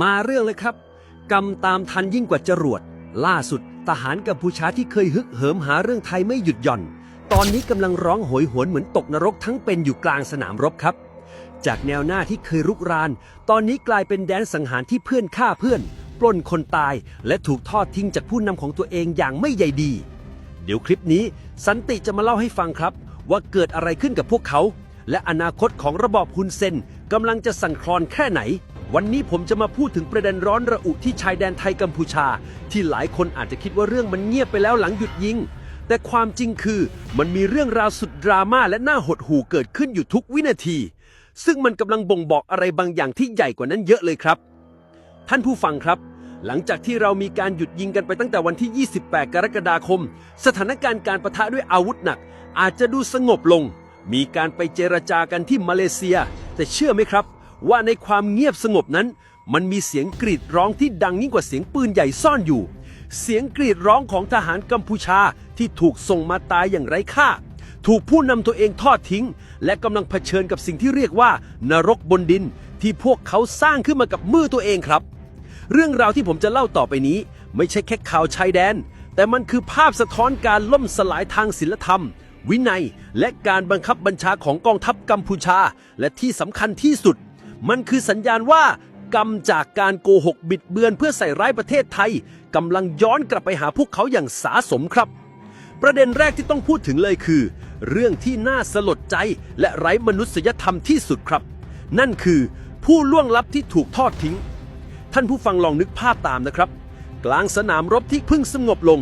มาเรื่องเลยครับกรรมตามทันยิ่งกว่าจรวด ล่าสุดทหารกัมพูชาที่เคยฮึกเหิมหาเรื่องไทยไม่หยุดหย่อน ตอนนี้กำลังร้องโหยหวนเหมือนตกนรกทั้งเป็นอยู่กลางสนามรบครับ จากแนวหน้าที่เคยรุกราน ตอนนี้กลายเป็นแดนสังหารที่เพื่อนฆ่าเพื่อน ปล้นคนตาย และถูกทอดทิ้งจากผู้นำของตัวเองอย่างไม่ใยดี เดี๋ยวคลิปนี้ สันติจะมาเล่าให้ฟังครับ ว่าเกิดอะไรขึ้นกับพวกเขา และอนาคตของระบอบฮุนเซนกำลังจะสั่นคลอนแค่ไหน วันนี้ผมจะมาพูดถึงประเด็นร้อนระอุที่ชายแดนไทยกัมพูชา ที่หลายคนอาจจะคิดว่าเรื่องมันเงียบไปแล้วหลังหยุดยิง แต่ความจริงคือมันมีเรื่องราวสุดดราม่าและน่าหดหู่เกิดขึ้นอยู่ทุกวินาที ซึ่งมันกำลังบ่งบอกอะไรบางอย่างที่ใหญ่กว่านั้นเยอะเลยครับ ท่านผู้ฟังครับ หลังจากที่เรามีการหยุดยิงกันไปตั้งแต่วันที่ 28 กรกฎาคม สถานการณ์การประทะด้วยอาวุธหนัก อาจจะดูสงบลง มีการไปเจรจากันที่มาเลเซีย แต่เชื่อไหมครับ ว่าในความเงียบสงบนั้น มันมีเสียงกรีดร้องที่ดังยิ่งกว่าเสียงปืนใหญ่ซ่อนอยู่ เสียงกรีดร้องของทหารกัมพูชาที่ถูกส่งมาตายอย่างไร้ค่า ถูกผู้นำตัวเองทอดทิ้ง และกำลังเผชิญกับสิ่งที่เรียกว่านรกบนดิน ที่พวกเขาสร้างขึ้นมากับมือตัวเองครับ เรื่องราวที่ผมจะเล่าต่อไปนี้ ไม่ใช่แค่ข่าวชายแดน แต่มันคือภาพสะท้อนการล่มสลายทางศิลธรรมวินัยและการบังคับบัญชาของกองทัพกัมพูชา และที่สำคัญที่สุด มันคือสัญญาณว่ากรรมจากการโกหกบิดเบือนเพื่อใส่ร้ายประเทศไทยกำลังย้อนกลับไปหาพวกเขาอย่างสาสมครับ ประเด็นแรกที่ต้องพูดถึงเลยคือ เรื่องที่น่าสลดใจและไร้มนุษยธรรมที่สุดครับ นั่นคือผู้ล่วงลับที่ถูกทอดทิ้ง ท่านผู้ฟังลองนึกภาพตามนะครับ กลางสนามรบที่เพิ่งสงบลง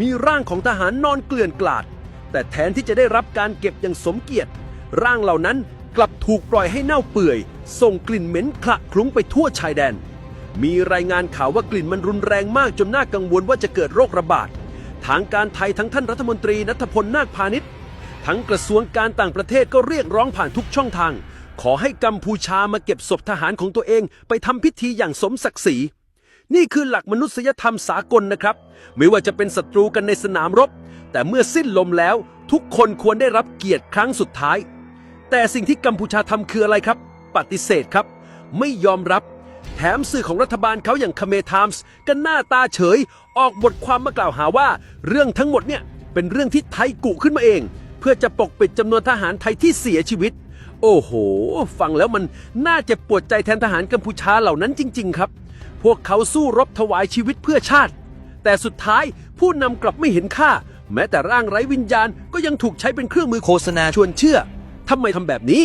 มีร่างของทหารนอนเกลื่อนกลาด แต่แทนที่จะได้รับการเก็บอย่างสมเกียรติ ร่างเหล่านั้นกลับถูกปล่อยให้เน่าเปื่อย ส่งกลิ่นเหม็นคละคลุ้งไปทั่วชายแดน มีรายงานข่าวว่ากลิ่นมันรุนแรงมากจนน่ากังวลว่าจะเกิดโรคระบาด ทางการไทยทั้งท่านรัฐมนตรีนัทพลนาคพาณิชย์ทั้งกระทรวงการต่างประเทศก็เรียกร้องผ่านทุกช่องทาง ขอให้กัมพูชามาเก็บศพทหารของตัวเองไปทำพิธีอย่างสมศักดิ์ศรี นี่คือหลักมนุษยธรรมสากลนะครับ ไม่ว่าจะเป็นศัตรูกันในสนามรบ แต่เมื่อสิ้นลมแล้ว ทุกคนควรได้รับเกียรติครั้งสุดท้าย แต่สิ่งที่กัมพูชาทำคืออะไรครับ ปฏิเสธครับ ไม่ยอมรับ แถมสื่อของรัฐบาลเขาอย่างคเมไทมส์ก็หน้าตาเฉย ออกบทความมากล่าวหาว่า เรื่องทั้งหมดเนี่ยเป็นเรื่องที่ไทยกุขึ้นมาเอง เพื่อจะปกปิดจำนวนทหารไทยที่เสียชีวิต โอ้โห ฟังแล้วมันน่าเจ็บปวดใจแทนทหารกัมพูชาเหล่านั้นจริง ๆ ครับ พวกเขาสู้รบถวายชีวิตเพื่อชาติ แต่สุดท้ายผู้นำกลับไม่เห็นค่า แม้แต่ร่างไร้วิญญาณก็ยังถูกใช้เป็นเครื่องมือโฆษณาชวนเชื่อทำไมทำแบบนี้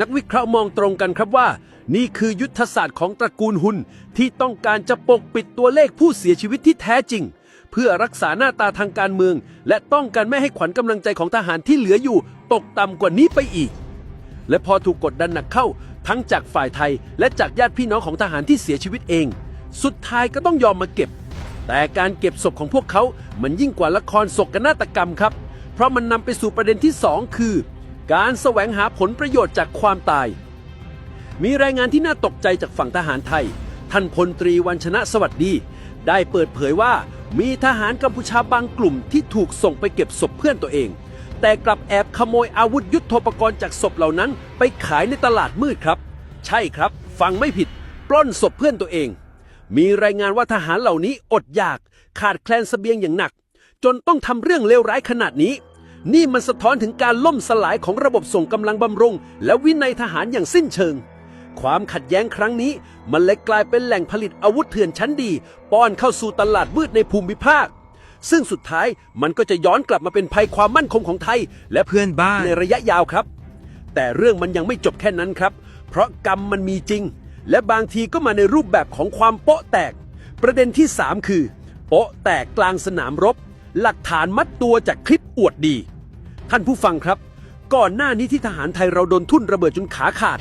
นักวิเคราะห์มองตรงกันครับว่า นี่คือยุทธศาสตร์ของตระกูลหุนที่ต้องการจะปกปิดตัวเลขผู้เสียชีวิตที่แท้จริง เพื่อรักษาหน้าตาทางการเมือง และต้องการไม่ให้ขวัญกำลังใจของทหารที่เหลืออยู่ ตกต่ำกว่านี้ไปอีก และพอถูกกดดันหนักเข้า ทั้งจากฝ่ายไทย และจากญาติพี่น้องของทหารที่เสียชีวิตเอง สุดท้ายก็ต้องยอมมาเก็บ แต่การเก็บศพของพวกเขา มันยิ่งกว่าละครศกนาฏกรรมครับ เพราะมันนำไปสู่ประเด็นที่สองคือ การแสวงหาผลประโยชน์จากความตาย มีรายงานที่น่าตกใจจากฝั่งทหารไทย ท่านพลตรีวันชนะสวัสดี ได้เปิดเผยว่ามีทหารกัมพูชาบางกลุ่มที่ถูกส่งไปเก็บศพเพื่อนตัวเอง แต่กลับแอบขโมยอาวุธยุโทโธปกรณ์จากศพเหล่านั้น ไปขายในตลาดมืดครับ ใช่ครับ ฟังไม่ผิด ปล้นศพเพื่อนตัวเอง มีรายงานว่าทหารเหล่านี้อดอยาก ขาดแคลนเสบียงอย่างหนัก จนต้องทำเรื่องเลวร้ายขนาดนี้ นี่มันสะท้อนถึงการล่มสลายของระบบส่งกำลังบำรุง และวินัยทหารอย่างสิ้นเชิง ความขัดแย้งครั้งนี้ มันเลยกลายเป็นแหล่งผลิตอาวุธเถื่อนชั้นดี ป้อนเข้าสู่ตลาดมืดในภูมิภาค ซึ่งสุดท้ายมันก็จะย้อนกลับมาเป็นภัยความมั่นคงของไทย และเพื่อนบ้านในระยะยาวครับ แต่เรื่องมันยังไม่จบแค่นั้นครับ เพราะกรรมมันมีจริง และบางทีก็มาในรูปแบบของความโป๊ะแตก ประเด็นที่ 3 คือ โป๊ะแตกกลางสนามรบ หลักฐานมัดตัวจากคลิปอวดดี ท่านผู้ฟังครับ ก่อนหน้านี้ที่ทหารไทยเราโดนทุ่นระเบิดจนขาขาด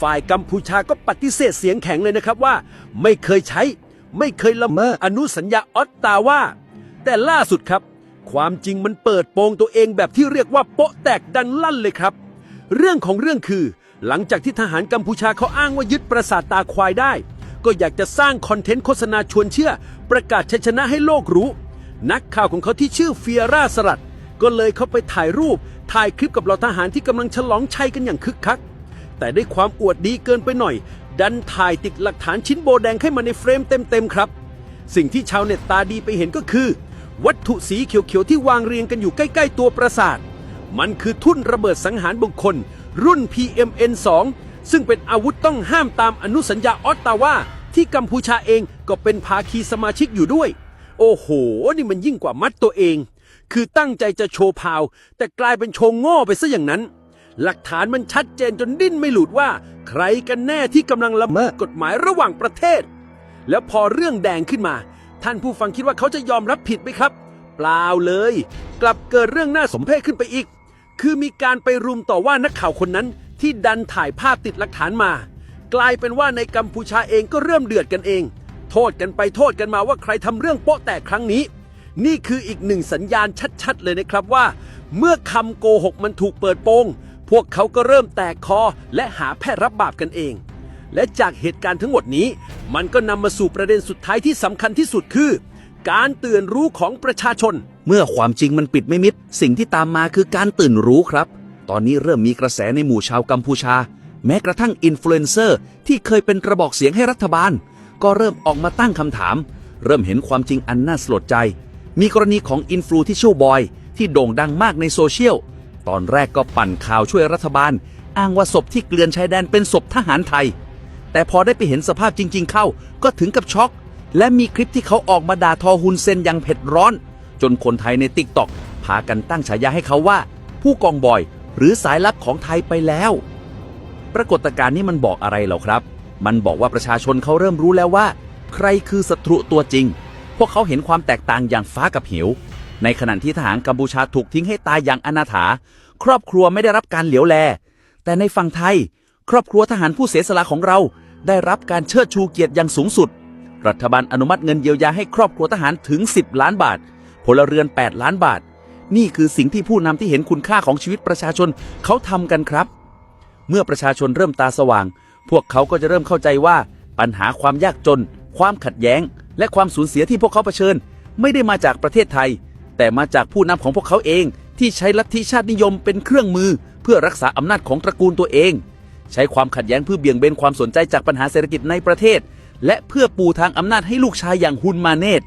ฝ่ายกัมพูชาก็ปฏิเสธเสียงแข็งเลยนะครับว่า ไม่เคยใช้ ไม่เคยละเมิดอนุสัญญาออตตาว่า แต่ล่าสุดครับ ความจริงมันเปิดโปงตัวเองแบบที่เรียกว่าโปะแตกดังลั่นเลยครับ เรื่องของเรื่องคือ หลังจากที่ทหารกัมพูชาเขาอ้างว่ายึดปราสาทตาควายได้ ก็อยากจะสร้างคอนเทนต์โฆษณาชวนเชื่อ ประกาศชัยชนะให้โลกรู้ นักข่าวของเขาที่ชื่อเฟียร่าสลัด ก็เลยเข้าไปถ่ายรูป ถ่ายคลิปกับเหล่าทหารที่กำลังฉลองชัยกันอย่างคึกคัก แต่ด้วยความอวดดีเกินไปหน่อย ดันถ่ายติดหลักฐานชิ้นโบแดงให้มาในเฟรมเต็มๆครับ สิ่งที่ชาวเน็ตตาดีไปเห็นก็คือ วัตถุสีเขียวๆที่วางเรียงกันอยู่ใกล้ ๆ ตัวปราสาท มันคือทุ่นระเบิดสังหารบุคคล รุ่น PMN2 ซึ่งเป็นอาวุธต้องห้ามตามอนุสัญญาออตตาวาที่กัมพูชาเองก็เป็นภาคีสมาชิกอยู่ด้วย โอ้โห นี่มันยิ่งกว่ามัดตัวเอง คือตั้งใจจะโชว์พาว แต่กลายเป็นโชว์โง่ไปซะอย่างนั้น หลักฐานมันชัดเจนจนดิ้นไม่หลุดว่า ใครกันแน่ที่กำลังละเมิดกฎหมายระหว่างประเทศ แล้วพอเรื่องแดงขึ้นมา ท่านผู้ฟังคิดว่าเขาจะยอมรับผิดไหมครับ เปล่าเลย กลับเกิดเรื่องน่าสมเพชขึ้นไปอีก คือมีการไปรุมต่อว่านักข่าวคนนั้นที่ดันถ่ายภาพติดหลักฐานมา กลายเป็นว่าในกัมพูชาเองก็เริ่มเดือดกันเอง โทษกันไปโทษกันมาว่าใครทำเรื่องโป๊ะแตกครั้งนี้ นี่คืออีกหนึ่งสัญญาณชัดๆ เลยนะครับว่า เมื่อคำโกหกมันถูกเปิดโปง พวกเขาก็เริ่มแตกคอและหาแพร่รับบาปกันเอง และจากเหตุการณ์ทั้งหมดนี้ มันก็นำมาสู่ประเด็นสุดท้ายที่สำคัญที่สุดคือ การตื่นรู้ของประชาชน เมื่อความจริงมันปิดไม่มิด สิ่งที่ตามมาคือการตื่นรู้ครับ ตอนนี้เริ่มมีกระแสในหมู่ชาวกัมพูชา แม้กระทั่งอินฟลูเอนเซอร์ที่เคยเป็นกระบอกเสียงให้รัฐบาล ก็เริ่มออกมาตั้งคำถาม เริ่มเห็นความจริงอันน่าสลดใจ มีกรณีของอินฟลูที่ชื่อบอย ที่โด่งดังมากในโซเชียล ตอนแรกก็ปั่นข่าวช่วยรัฐบาล อ้างว่าศพที่เกลื่อนชายแดนเป็นศพทหารไทย แต่พอได้ไปเห็นสภาพจริง ๆ เข้า ก็ถึงกับช็อก และมีคลิปที่เขาออกมาด่าทอฮุนเซนอย่างเผ็ดร้อน จนคนไทยในติ๊กต็อกพากันตั้งฉายาให้เขาว่า ผู้กองบอย หรือสายลับของไทยไปแล้ว ปรากฏการณ์นี้มันบอกอะไรเหรอครับ มันบอกว่าประชาชนเขาเริ่มรู้แล้วว่า ใครคือศัตรูตัวจริง พวกเขาเห็นความแตกต่างอย่างฟ้ากับเหว ในขณะที่ทหารกัมพูชาถูกทิ้งให้ตายอย่างอนาถา ครอบครัวไม่ได้รับการเหลียวแล แต่ในฝั่งไทย ครอบครัวทหารผู้เสียสละของเรา ได้รับการเชิดชูเกียรติอย่างสูงสุด รัฐบาลอนุมัติเงินเยียวยาให้ครอบครัวทหารถึง 10 ล้านบาท พลเรือน 8 ล้านบาท นี่คือสิ่งที่ผู้นำที่เห็นคุณค่าของชีวิตประชาชนเขาทำกันครับ เมื่อประชาชนเริ่มตาสว่าง พวกเขาก็จะเริ่มเข้าใจว่าปัญหาความยากจน ความขัดแย้ง และความสูญเสียที่พวกเขาเผชิญ ไม่ได้มาจากประเทศไทย แต่มาจากผู้นำของพวกเขาเองที่ใช้ลัทธิชาตินิยมเป็นเครื่องมือ เพื่อรักษาอำนาจของตระกูลตัวเอง ใช้ความขัดแย้งเพื่อเบี่ยงเบนความสนใจจากปัญหาเศรษฐกิจในประเทศ และเพื่อปูทางอำนาจให้ลูกชายอย่างฮุนมาเนต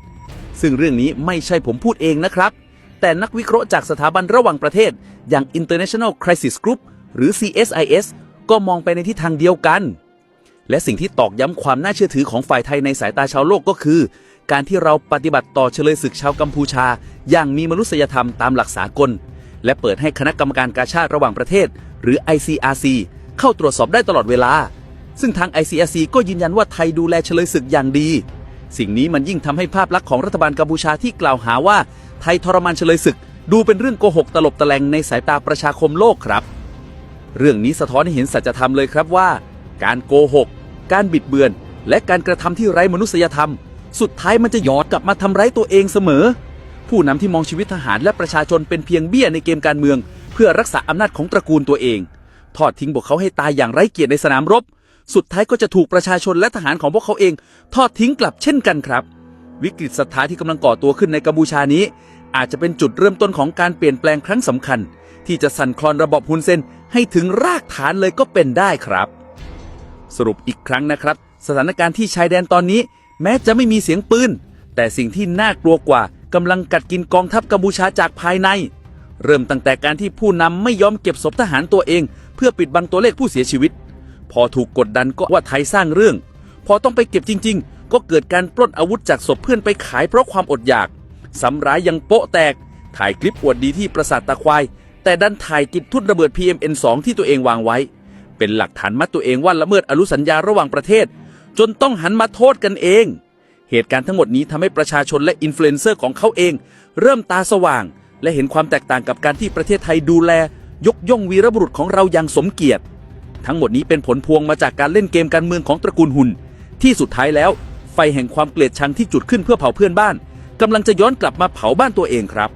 ซึ่งเรื่องนี้ไม่ใช่ผมพูดเองนะครับ แต่นักวิเคราะห์จากสถาบันระหว่างประเทศ อย่าง International Crisis Group หรือ CSIS ก็มองไปในทิศทางเดียวกัน และสิ่งที่ตอกย้ำความน่าเชื่อถือของฝ่ายไทยในสายตาชาวโลกก็คือ การที่เราปฏิบัติต่อเฉลยศึกชาวกัมพูชา อย่างมีมนุษยธรรมตามหลักสากล และเปิดให้คณะกรรมการกาชาติระหว่างประเทศ หรือ ICRC เข้าตรวจสอบได้ตลอดเวลา ซึ่งทาง ICRC ก็ยืนยันว่าไทยดูแลเฉลยศึกอย่างดี สิ่งนี้มันยิ่งทำให้ภาพลักษณ์ของรัฐบาลกัมพูชาที่กล่าวหาว่าไทยทรมานเฉลยศึก ดูเป็นเรื่องโกหกตลบตะแลงในสายตาประชาคมโลกครับ เรื่องนี้สะท้อนให้เห็นสัจธรรมเลยครับว่า การโกหก การบิดเบือน และการกระทำที่ไร้มนุษยธรรม สุดท้ายมันจะย้อนกลับมาทำร้ายตัวเองเสมอ ผู้นำที่มองชีวิตทหารและประชาชนเป็นเพียงเบี้ยในเกมการเมือง เพื่อรักษาอำนาจของตระกูลตัวเอง ทอดทิ้งพวกเขาให้ตายอย่างไร้เกียรติในสนามรบ สุดท้ายก็จะถูกประชาชนและทหารของพวกเขาเอง ทอดทิ้งกลับเช่นกันครับ วิกฤตศรัทธาที่กำลังก่อตัวขึ้นในกัมพูชานี้ อาจจะเป็นจุดเริ่มต้นของการเปลี่ยนแปลงครั้งสำคัญ ที่จะสั่นคลอนระบบฮุนเซนให้ถึงรากฐานเลยก็เป็นได้ครับ สรุปอีกครั้งนะครับ สถานการณ์ที่ชายแดนตอนนี้ แม้จะไม่มีเสียงปืน แต่สิ่งที่น่ากลัวกว่ากำลังกัดกินกองทัพกัมพูชาจากภายใน เริ่มตั้งแต่การที่ผู้นำไม่ยอมเก็บศพทหารตัวเอง เพื่อปิดบังตัวเลขผู้เสียชีวิต พอถูกกดดันก็ว่าไทยสร้างเรื่อง พอต้องไปเก็บจริง ๆ ก็เกิดการปล้นอาวุธจากศพเพื่อนไปขายเพราะความอดอยากสำร้ายยังโป๊ะแตก ถ่ายคลิปอวดดีที่ปราสาทตะควาย แต่ดันถ่ายติดทุ่นระเบิด PMN2 ที่ตัวเองวางไว้ เป็นหลักฐานมัดตัวเองว่าละเมิดอนุสัญญาระหว่างประเทศ จนต้องหันมาโทษกันเอง เหตุการณ์ทั้งหมดนี้ทำให้ประชาชนและอินฟลูเอนเซอร์ของเขาเอง เริ่มตาสว่าง และเห็นความแตกต่างกับการที่ประเทศไทยดูแล ยกย่องวีรบุรุษของเราอย่างสมเกียรติ ทั้งหมดนี้เป็นผลพวงมาจากการเล่นเกมการเมืองของตระกูลหุนที่สุดท้ายแล้ว ไฟแห่งความเกลียดชังที่จุดขึ้นเพื่อเผาเพื่อนบ้านกำลังจะย้อนกลับมาเผาบ้านตัวเองครับ